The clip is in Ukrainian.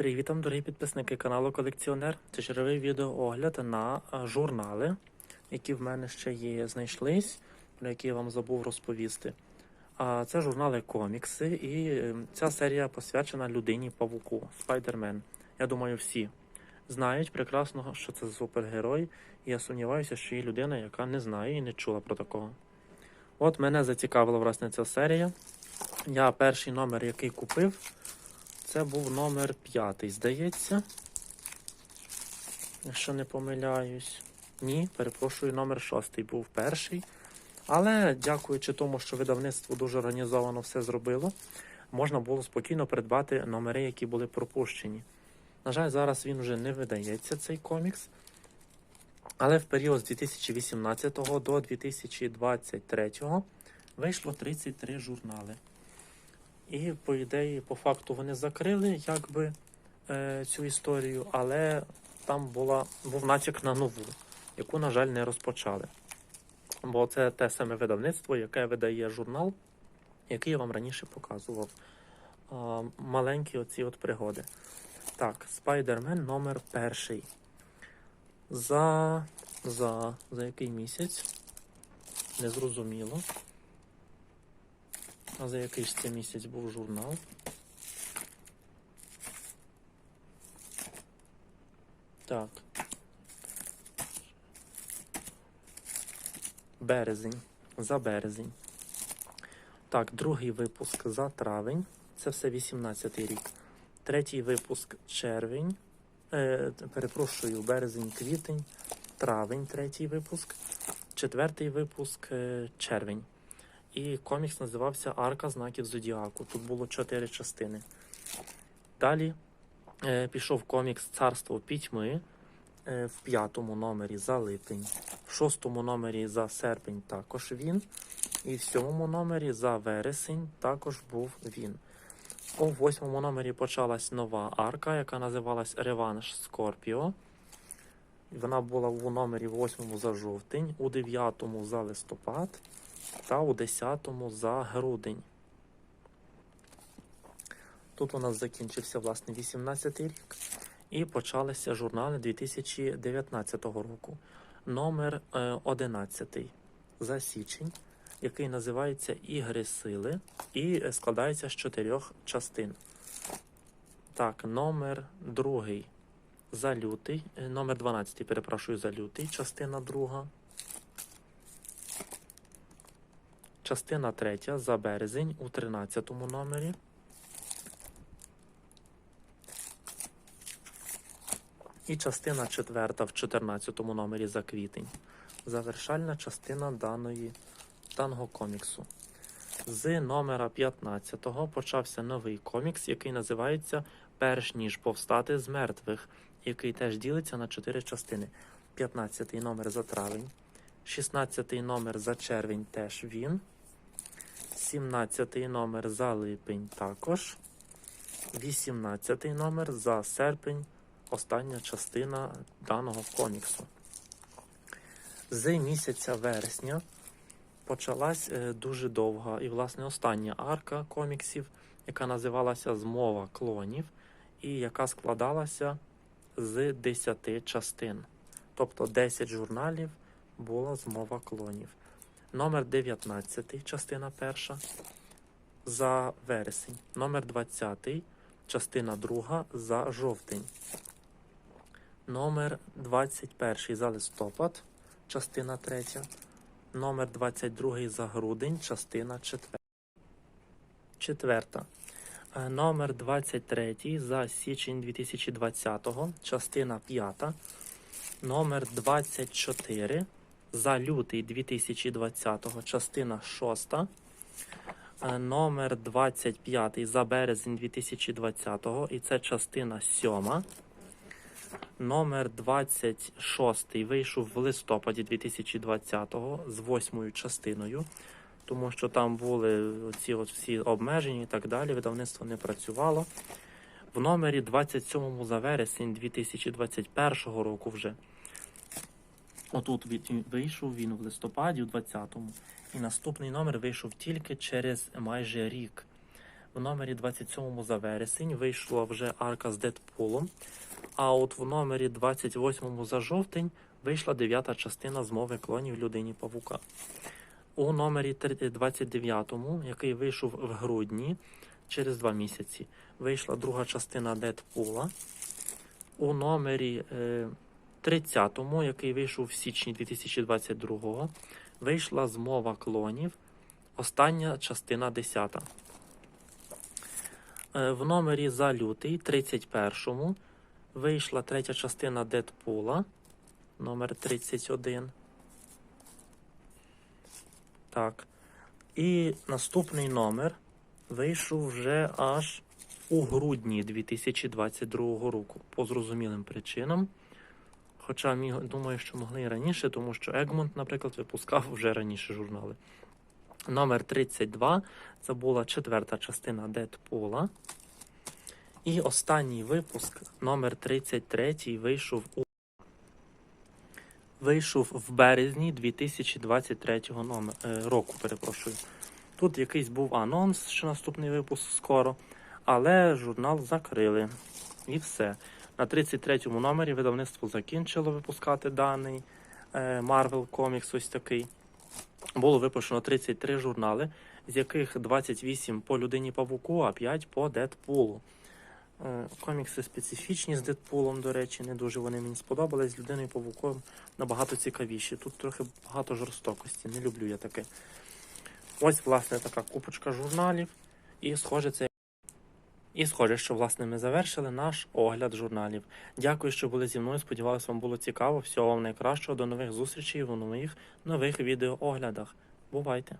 Привіт вам, дорогі підписники каналу Колекціонер. Це черговий відеоогляд на журнали, які в мене ще є, знайшлись, про які я вам забув розповісти. Це журнали комікси, і е, ця серія посвячена людині павуку Спайдермен. Я думаю, всі знають прекрасно, що це супергерой, і я сумніваюся, що є людина, яка не знає і не чула про такого. От мене зацікавила власне ця серія. Я перший номер, який купив, це був номер п'ятий, здається. Якщо не помиляюсь. Ні, перепрошую, номер шостий був перший. Але дякуючи тому, що видавництво дуже організовано все зробило, можна було спокійно придбати номери, які були пропущені. На жаль, зараз він вже не видається, цей комікс. Але в період з 2018 до 2023 вийшло 33 журнали. І, по ідеї, по факту вони закрили якби е, цю історію, але там була, був натяк на нову, яку, на жаль, не розпочали. Бо це те саме видавництво, яке видає журнал, який я вам раніше показував. А, маленькі оці от пригоди. Так, Спайдермен номер перший. За, за, за який місяць? Незрозуміло. А за який ж це місяць був журнал? Так. Березень. За березень. Так, другий випуск за травень. Це все 18 рік. Третій випуск червень. Е, перепрошую, березень, квітень, травень, третій випуск. Четвертий випуск е, червень. І комікс називався Арка знаків Зодіаку. Тут було чотири частини. Далі е, пішов комікс Царство пітьми е, в п'ятому номері за липень, в шостому номері за серпень також він. І в сьомому номері за вересень також був він. У восьмому номері почалась нова арка, яка називалась Реванш Скорпіо. Вона була у номері восьмому за жовтень, у дев'ятому за листопад та у 10-му за грудень. Тут у нас закінчився власне 18 рік і почалися журнали 2019 року. Номер е, 11 за січень, який називається Ігри сили і е, складається з чотирьох частин. Так, номер другий за лютий, е, номер 12, перепрошую, за лютий, частина друга. Частина третя за березень у 13 номері. І частина четверта в 14 номері за квітень. Завершальна частина даної даного коміксу. З номера 15 почався новий комікс, який називається Перш ніж повстати з мертвих, який теж ділиться на 4 частини. 15 номер за травень, 16 номер за червень теж він. 17 номер за липень також. 18 номер за серпень. Остання частина даного коміксу. З місяця вересня почалась е, дуже довга і, власне, остання арка коміксів, яка називалася Змова клонів, і яка складалася з 10 частин. Тобто 10 журналів була змова клонів. Номер 19, частина перша за вересень. Номер 20, частина друга за жовтень. Номер 21 за листопад, частина третя. Номер 22 за грудень, частина четверта. Четверта. Е, Номер 23 за січень 2020, частина п'ята. Номер 24 за лютий 2020, частина 6. Е, Номер 25 за березень 2020, і це частина 7. Номер 26 вийшов в листопаді 2020 з восьмою частиною, тому що там були ці от всі обмеження і так далі. Видавництво не працювало. В номері 27 за вересень 2021 року вже. Отут вийшов він в листопаді, у 20-му. І наступний номер вийшов тільки через майже рік. В номері 27 за вересень вийшла вже арка з Дедпулом. А от в номері 28 за жовтень вийшла дев'ята частина змови клонів людині павука. У номері 29, який вийшов в грудні, через два місяці, вийшла друга частина Дедпула. У номері е, 30, який вийшов в січні 2022, вийшла змова клонів, остання частина 10. Е, В номері за лютий, 31, вийшла третя частина Дедпула, номер 31. Так. І наступний номер вийшов вже аж у грудні 2022 року по зрозумілим причинам. Хоча думаю, що могли і раніше, тому що Egmont, наприклад, випускав вже раніше журнали. Номер 32 це була четверта частина Дедпула. І останній випуск, номер 33, вийшов у вийшов в березні 2023 е, року. Перепрошую. Тут якийсь був анонс, що наступний випуск скоро, але журнал закрили. І все. На 33-му номері видавництво закінчило випускати даний е, Marvel Comics, ось такий. Було випущено 33 журнали, з яких 28 по людині павуку, а 5 по Дедпулу. Е, Комікси специфічні з Дедпулом, до речі, не дуже вони мені сподобались. З людиною павуком набагато цікавіші. Тут трохи багато жорстокості, не люблю я таке. Ось, власне, така купочка журналів. І схоже, це. І схоже, що власне ми завершили наш огляд журналів. Дякую, що були зі мною. Сподіваюсь, вам було цікаво. Всього вам найкращого. До нових зустрічей у моїх нових відеооглядах. Бувайте!